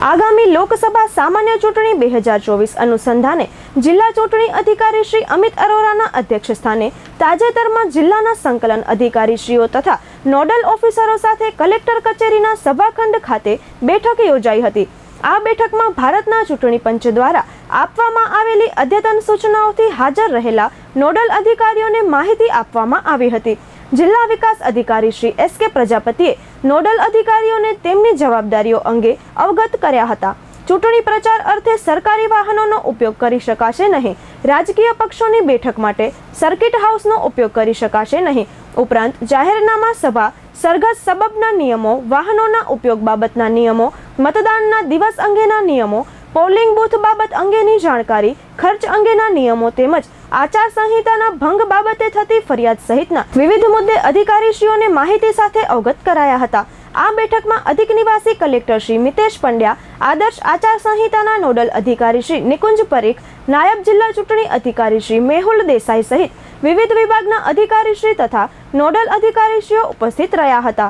આગામી લોકસભા સામાન્ય ચૂંટણી બે હજાર ચોવીસ અનુસંધાને જિલ્લા ચૂંટણી અધિકારી શ્રી અમિત અરોરાના અધ્યક્ષ સ્થાને તાજેતરમાં જિલ્લાના સંકલન અધિકારીશ્રીઓ તથા નોડલ ઓફિસરો સાથે કલેક્ટર કચેરીના સભાખંડ ખાતે બેઠક યોજાઈ હતી. આ બેઠકમાં ભારતના ચૂંટણી પંચ દ્વારા આપવામાં આવેલી અદ્યતન સૂચનાઓથી હાજર રહેલા નોડલ અધિકારીઓને માહિતી આપવામાં આવી હતી. જિલ્લા વિકાસ અધિકારી શ્રી એસ કે પ્રજાપતિએ નોડલ અધિકારીઓને તેમની જવાબદારીઓ અંગે અવગત કર્યા હતા. ચૂંટણી પ્રચાર અર્થે સરકારી વાહનોનો ઉપયોગ કરી શકાશે નહીં. રાજકીય પક્ષોની બેઠક માટે સર્કિટ હાઉસનો ઉપયોગ કરી શકાશે નહીં. ઉપરાંત જાહેરનામા સભા, સરઘસ સબબના નિયમો, વાહનોના ઉપયોગ બાબતના નિયમો, મતદાનના દિવસ અંગેના નિયમો પોલિંગ બૂથ બાબત અંગેની જાણકારી, ખર્ચ અંગેના નિયમો તેમજ આચાર સંહિતાના ભંગ બાબતે થતી ફરિયાદ સહિતના વિવિધ મુદ્દે અધિકારીશ્રીઓને માહિતી સાથે અવગત કરાયા હતા. આ બેઠકમાં અધિક નિવાસી કલેક્ટર શ્રી મિતેશ પંડ્યા, આદર્શ આચાર સંહિતાના નોડલ અધિકારી શ્રી નિકુંજ પરીખ, નાયબ જિલ્લા ચૂંટણી અધિકારી શ્રી મેહુલ દેસાઈ સહિત વિવિધ વિભાગના અધિકારીશ્રી તથા નોડલ અધિકારીશ્રીઓ ઉપસ્થિત રહ્યા હતા.